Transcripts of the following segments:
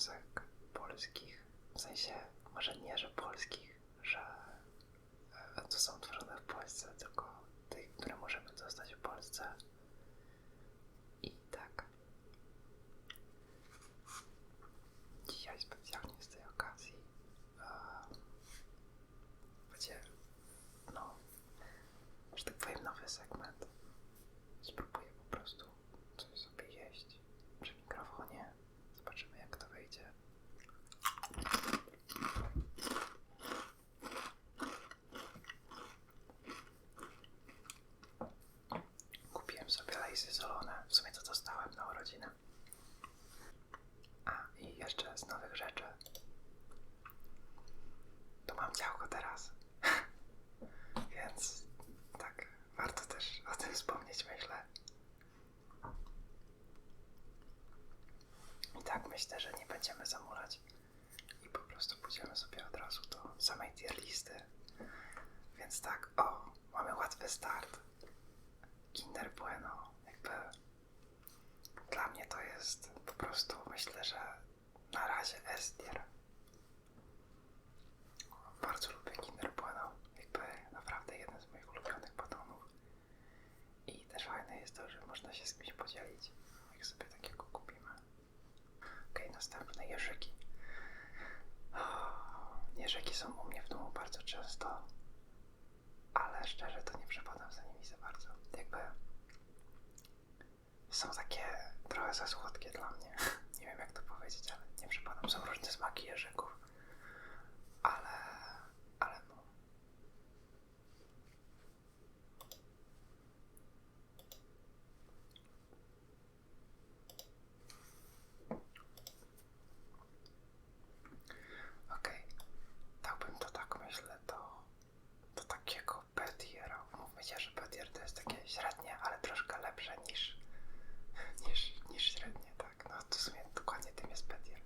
wiązek polskich, w sensie może nie, że polskich, że e, to są tworzone w Polsce, tylko tych, które możemy dostać w Polsce. I tak. Dzisiaj specjalnie z tej okazji e, będzie, no, że tak powiem, nowy segment. Spróbuję po prostu coś sobie jeść przy mikrofonie. Zobaczymy, jak to wyjdzie. Kupiłem sobie lejsy solone. W sumie to dostałem na urodziny. A, i jeszcze z nowych rzeczy. To mam działko teraz. Więc tak, warto też o tym wspomnieć, myślę. I tak myślę, że nie będziemy zamulać i po prostu pójdziemy sobie od razu do samej tier listy. Więc tak, o, mamy łatwy start. Kinder Bueno, jakby dla mnie to jest po prostu, myślę, że na razie S tier. Bardzo lubię Kinder Bueno, jakby naprawdę jeden z moich ulubionych batonów. I też fajne jest to, że można się z kimś podzielić, jak sobie takiego kupimy. Okej, następne jeżyki. O, jeżyki są u mnie w domu bardzo często, ale szczerze to nie przepadam za nimi za bardzo. Jakby są takie trochę za słodkie dla mnie. Nie wiem jak to powiedzieć, ale nie przepadam. Są różne smaki jeżyków, ale, ale no. Okej, dałbym to tak myślę do, do takiego Betiera. Mówmy się, że Betier to jest takie średnie, ale troszkę lepsze niż, niż, niż średnie, tak. No to w sumie dokładnie tym jest Betier.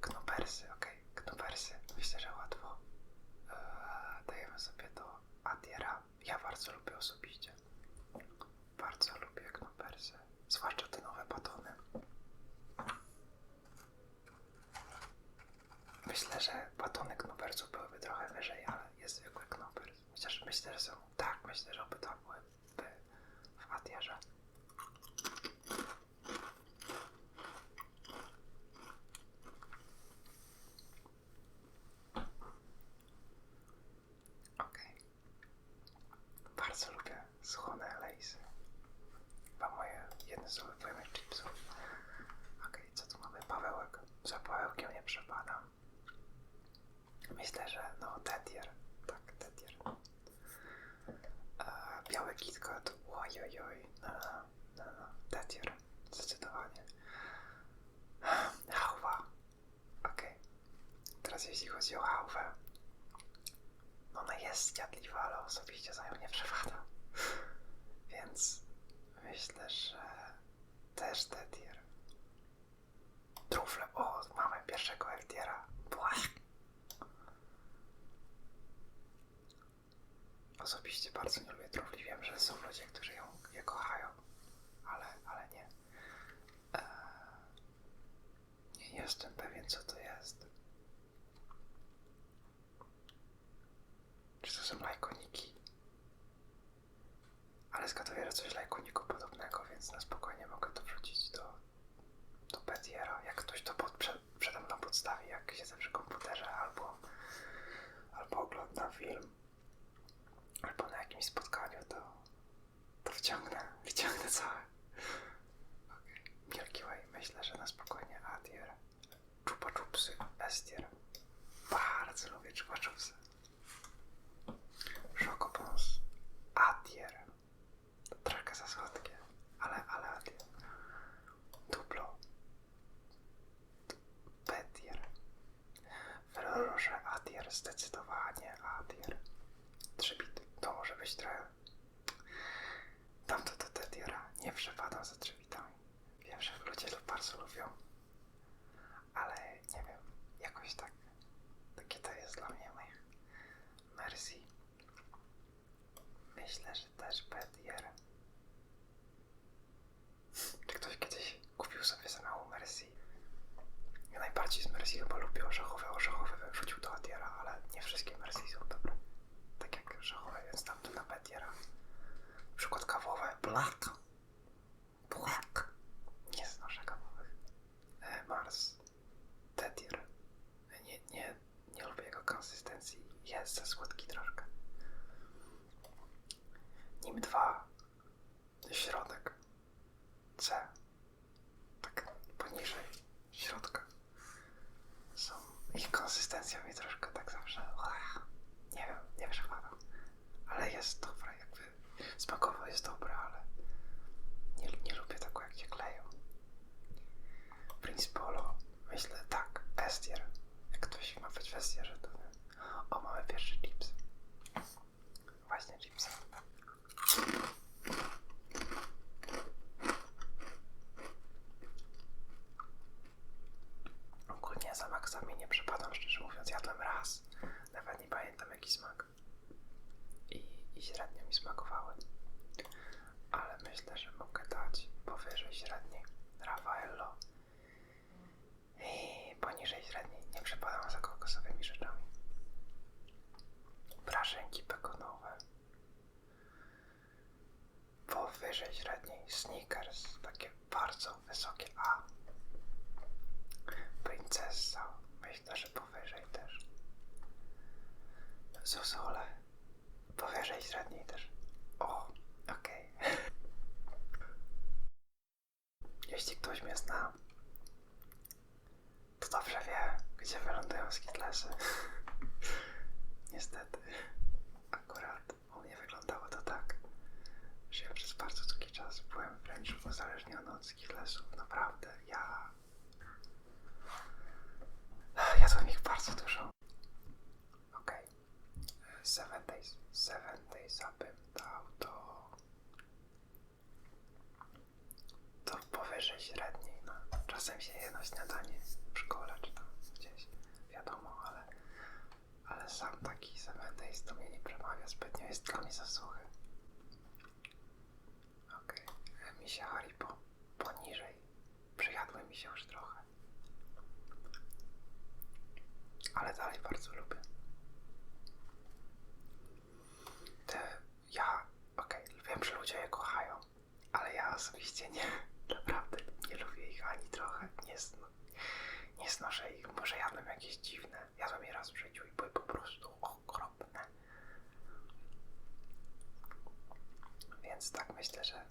Knopersy, okej, knopersy. Myślę, że łatwo. Eee, dajemy sobie do Adiera. Ja bardzo lubię osobiście. Bardzo lubię knopersy. Zwłaszcza te nowe batony. Myślę, że batony knopersów byłyby trochę wyżej, ale jest zwykły knopers. Chociaż myślę, że. Tak, myślę, że obydwa byłyby w Adierze. Okej. Bardzo lubię schłone lejsy. Chyba moje jedne z ulubionych chipsów. Okej, co tu mamy? Pawełek. Za Pawełkiem nie przepadam. Myślę, że no Tetier. Tak, Tetier. E, biały KitKat. Oj, oj, oj. No, no, no, no. Tetier. Zdecydowanie. Hałwa. Okej. O hałwę. Ona jest zjadliwa, ale osobiście za nią nie przepadam. Więc myślę, że też Tetier. Trufle. O, mamy pierwszego Eltiera. Osobiście bardzo nie lubię trufli. Wiem, że są ludzie, którzy ją, je kochają, ale, ale nie. Eee, nie jestem pewien, co to jest. Czy to są lajkoniki? Ale zgaduję, że coś lajkoniku podobnego, więc na spokojnie mogę to wrzucić do, do Betiera. Jak ktoś to pod, przed, przede mną podstawi, jak siedzę przy komputerze albo, albo oglądam film, albo na jakimś spotkaniu, to, to wciągnę, wciągnę całe. Okay. Milky Way, myślę, że na spokojnie Adier. Chupa Chupsy, Estier. Bardzo lubię Chupa Chupsy. sami nie przepadam, szczerze mówiąc. Jadłem raz, nawet nie pamiętam jaki smak. I, i średnio mi smakowały. Ale myślę, że mogę dać powyżej średniej. Raffaello. I poniżej średniej. Nie przepadam za kokosowymi rzeczami. Braszynki pekonowe. Powyżej średniej. Snickers. Takie bardzo wysokie A Princessa. Myślę, że powyżej też. Zuzule. Powyżej średniej też. O, okej. Okay. Jeśli ktoś mnie zna, to dobrze wie, gdzie wylądują skitlesy. Niestety, akurat u mnie wyglądało to tak, że ja przez bardzo długi czas byłem wręcz uzależniony od skitlesów. Naprawdę, ja bardzo dużo. Ok. Seven Days. Seven Days bym dał to do powyżej średniej. No. Czasem się je na śniadanie w szkole czy tam gdzieś. Wiadomo, ale, ale sam taki Seven Days do mnie nie przemawia zbytnio. Jest dla mnie zasłuchy. Ok. Mi się jakieś dziwne. ja Jadłem je raz w życiu i były po prostu okropne. Więc tak myślę, że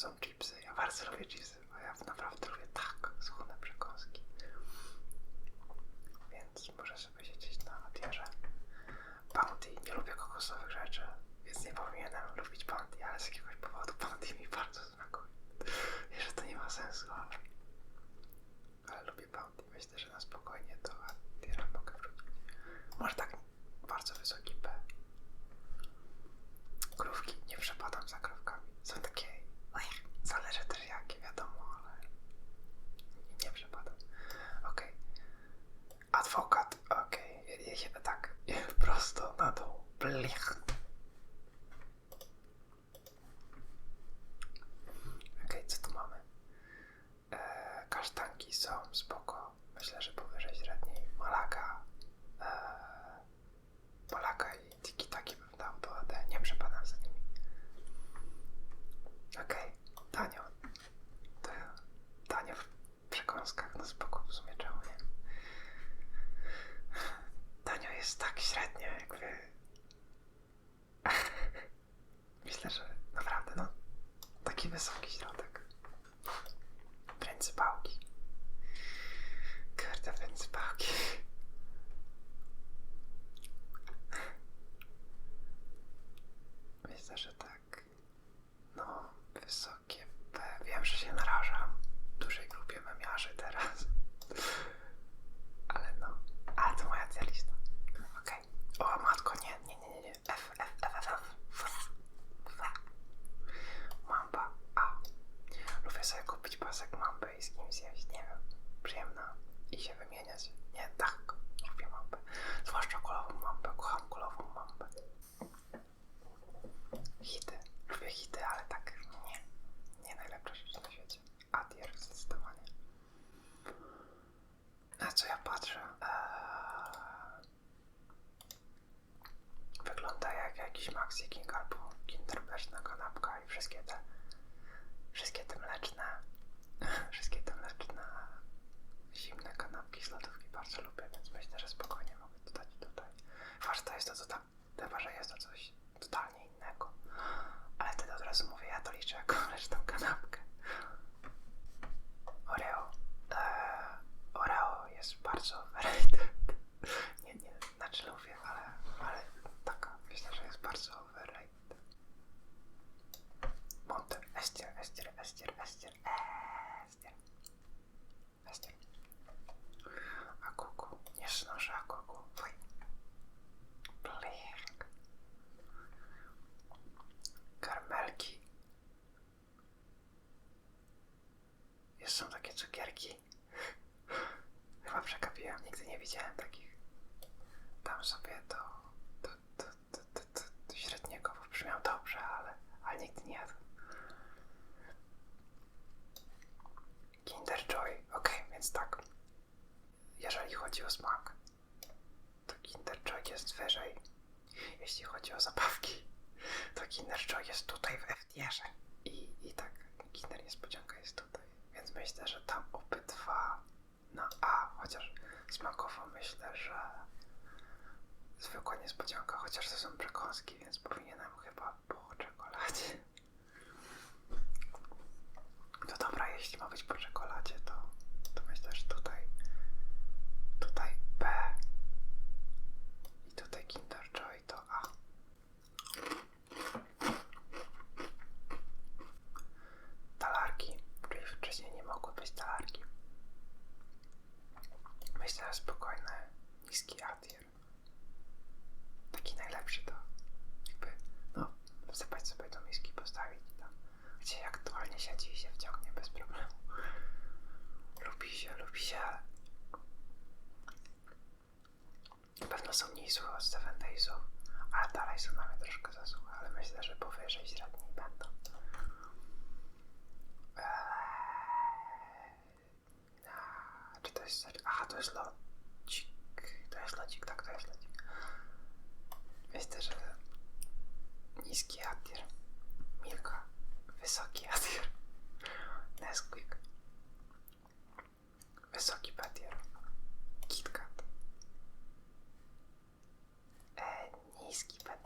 są chipsy. Ja bardzo lubię chipsy, bo ja naprawdę lubię tak schudne przekąski. Więc może sobie siedzieć na tierze Bounty. Nie lubię kokosowych rzeczy. zeszyte. kwaśna kanapka i wszystkie te wszystkie te mleczne wszystkie te mleczne zimne kanapki z lodówki bardzo lubię, więc myślę, że spokojnie mogę dodać tutaj. Ważne jest to, co tam te warzywa cukierki. Chyba przekapiłem, nigdy nie widziałem takich. Tam sobie to, to, to, to, to, to, to średniego brzmiał dobrze, ale, ale nigdy nie jadł. Kinder Joy, ok, więc tak. Jeżeli chodzi o smak, to Kinder Joy jest wyżej. Jeśli chodzi o zabawki, to Kinder Joy jest tutaj w FDR-ze. I, I tak, Kinder Niespodzianka jest tutaj. Więc myślę, że tam obydwa na A, chociaż smakowo myślę, że zwykła niespodzianka, chociaż to są przekąski, więc powinienem chyba po czekoladzie. jest serio. Aha, to jest locik. To jest locik, tak, to jest locik. Myślę, że niski atier. Milka. Wysoki atier. Nesquik. Wysoki atier. KitKat. E, niski atier.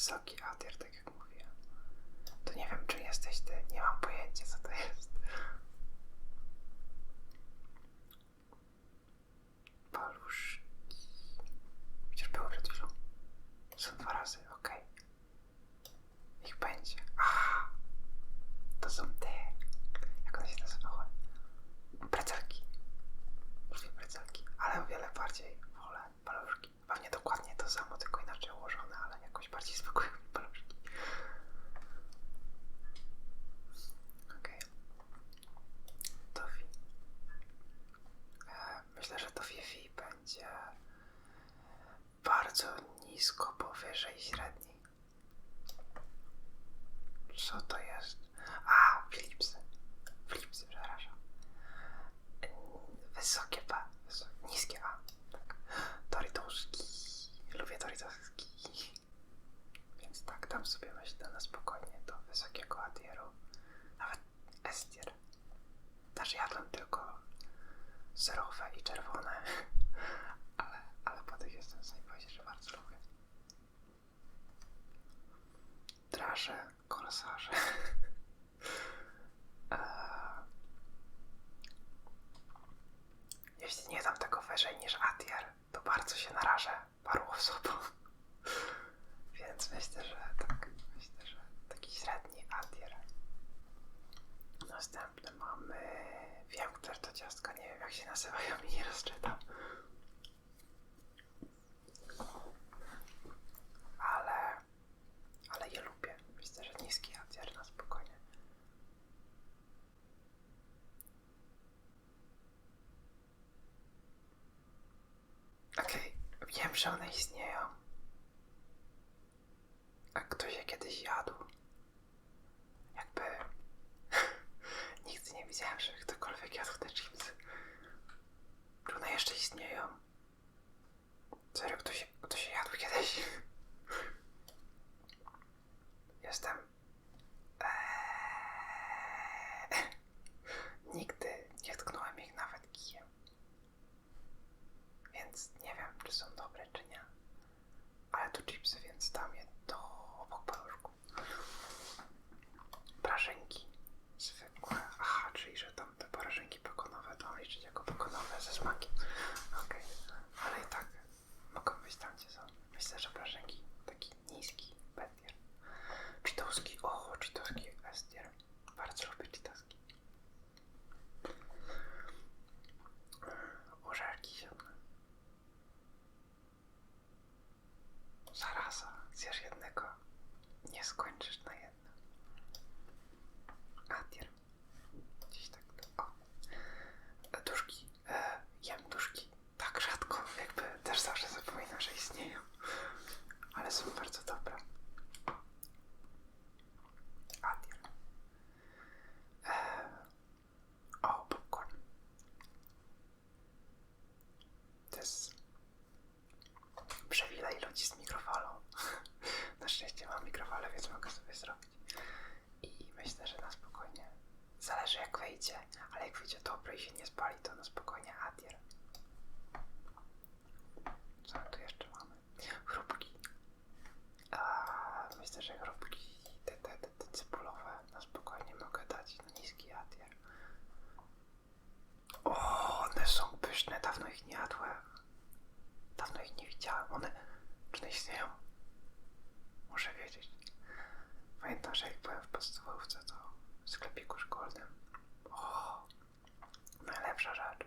wysoki adier, tak jak mówiłem. To nie wiem, czy jesteś ty, nie mam pojęcia, co to jest. Powyżej średniej. Co to jest? A, Philipsy. Philipsy, przepraszam. Wysokie P. Wysok niskie A. Tak. Doritoski. Lubię Doritoski. Więc tak, tam sobie myślę na spokojnie do wysokiego adieru. Nawet estier. Też jadłem tylko serowe i czerwone. Ale, ale po tych jestem sobie powiedzieć, że bardzo lubię. Draże, korsarze. Eee, Jeśli nie dam tego wyżej niż Atier, to bardzo się narażę paru osobom. Więc myślę, że tak, myślę, że taki średni Atier. Następny mamy... Wiem, które to ciastka, nie wiem jak się nazywają i nie rozczytam. Ale... Ale je lubię. Myślę, że niski Atier na spokojnie. Okej, wiem, że one istnieją. A ktoś je kiedyś jadł. Jakby... Nigdy nie widziałem, że ktokolwiek jadł te chipsy. Czy one jeszcze istnieją? Serio, ktoś, ktoś je jadł kiedyś? Jestem... Eee... Nigdy nie tknąłem ich nawet kijem. Więc nie wiem, czy są dobre, czy nie. Ale to chipsy, więc dam je do obok paluszku. Prażynki zwykłe. Aha, czyli że tam te prażynki bekonowe to mam liczyć jako bekonowe ze smakiem. Okej, ale i tak mogą być tam, gdzie są. Myślę, że prażynki taki niski betier. Cheetoski, o, cheetoski estier. Bardzo lubię cheetoski. Orzeszki ziemne. Zaraza, zjesz jednego, nie skończysz na jednym. Atier. Gdzieś tak to. O. E, Duszki. E, jem duszki. Tak rzadko, jakby też zawsze zapominam, że istnieją. Ale są bardzo dobre. Atier. E, o, popcorn. To jest przywilej ludzi z mikrofalą. Na szczęście mam mikrofalę, więc mogę sobie zrobić. I myślę, że na spokojnie. Zależy jak wyjdzie, ale jak wyjdzie dobre i się nie spali, to na spokojnie adier. Co my tu jeszcze mamy? Chrupki. A, myślę, że chrupki te, te, te, te cybulowe na spokojnie mogę dać na niski adier. O, one są dawno ich nie jadłem. Dawno ich nie widziałem. One, czy one istnieją? Muszę wiedzieć. Pamiętam, że jak byłem w podstawówce, to w sklepiku szkolnym. O, najlepsza rzecz,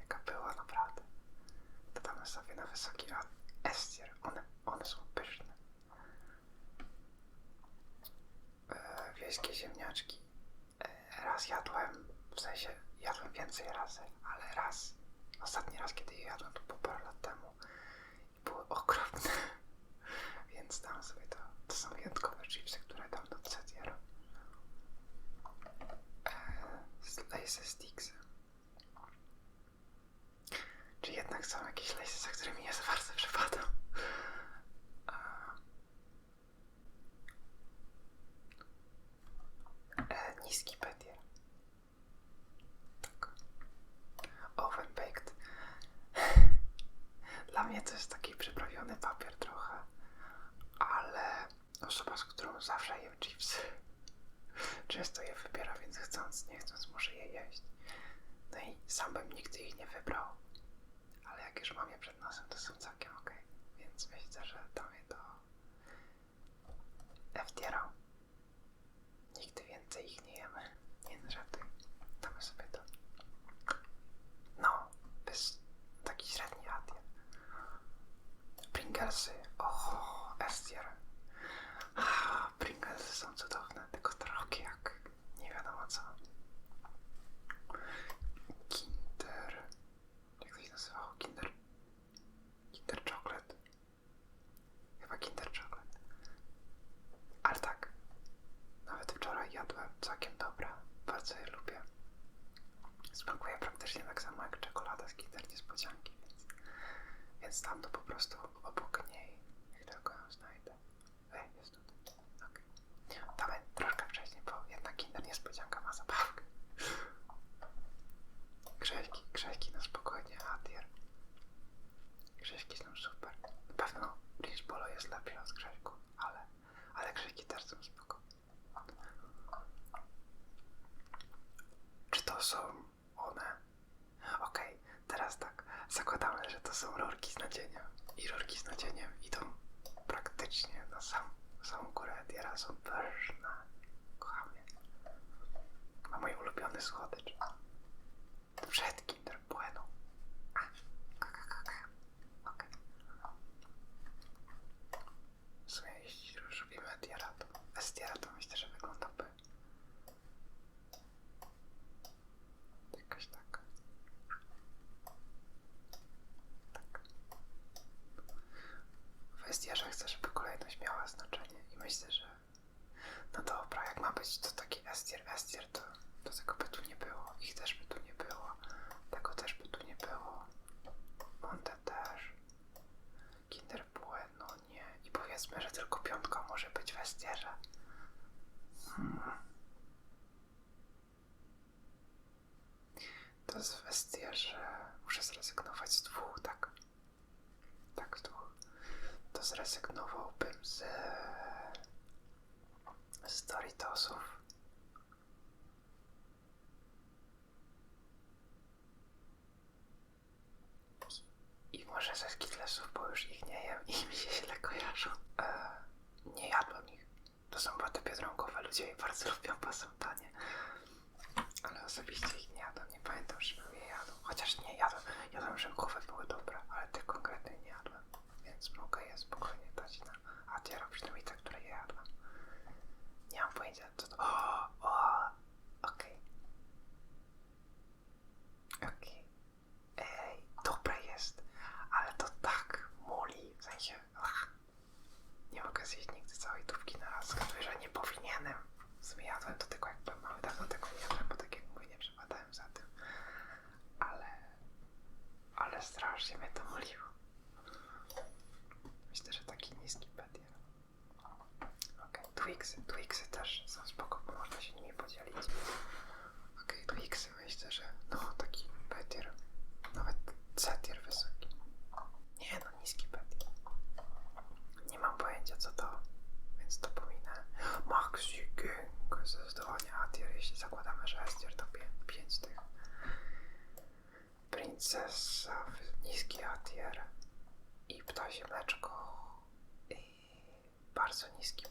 jaka była naprawdę. Dodamy sobie na wysoki estier. One, one są pyszne. E, wiejskie ziemniaczki. E, raz jadłem, w sensie jadłem więcej razy, ale raz, ostatni raz kiedy je jadłem to było parę lat temu i były okropne, więc dam sobie to, to są wyjątkowe chipsy, które dam do cetiera. Eee, Lace Sticksy. Czy jednak są jakieś lace, za którymi nie za bardzo przepadam? Pringlesy. O, Estier. Pringlesy są cudowne, tylko trochę jak nie wiadomo co. Kinder. Jak to się nazywało? Kinder. Kinder Chocolate. Chyba Kinder Chocolate. Ale tak. Nawet wczoraj jadłem całkiem dobra. Bardzo je lubię. Smakuje praktycznie tak samo jak czekolada z Kinder Niespodzianki, więc, więc tam to po prostu być to taki estier, estier, to, to tego by tu nie było. Ich też by tu nie było. Tego też by tu nie było. Monte też. Kinder Bueno nie. I powiedzmy, że tylko piątka może być w estierze. Hmm. To jest kwestia, muszę zrezygnować z dwóch, tak? Tak, z dwóch. To zrezygnowałbym z... Doritosów. I, może ze Skitlesów, bo już ich nie jem i mi się źle kojarzą. E, nie jadłem ich. To są boty biedronkowe, ludzie je bardzo lubią, bo tanie. Ale osobiście ich nie jadłem, nie pamiętam, żebym je jadł. Chociaż nie jadłem, jadłem rzękowe, były dobre, ale tych konkretnie nie jadłem. Więc mogę je spokojnie dać na Atiera, przynajmniej te, które je jadłem. Nie mam pojęcia, co to... Ej, dobre jest, ale to tak muli, w sensie... Nie mogę zjeść nigdy całej tubki na raz. Zgaduję, że nie powinienem. W to tylko jak byłem mały, dawno tego nie bo tak jak mówię, nie za tym. Ale... Ale strasznie mnie to moliło. Myślę, że taki niski petier. Okej, Twixy. Twixy też są spoko, bo można się nimi podzielić. Okej, Twixy myślę, że no taki petier. Nawet C-tier wysoki. Nie no, niski petier. Nie mam pojęcia co to, więc to pominę. Maxi King, zdecydowanie A-tier, jeśli zakładamy, że S-tier to 5 tych. Princesa, niski A-tier i ptasie mleczko i bardzo niski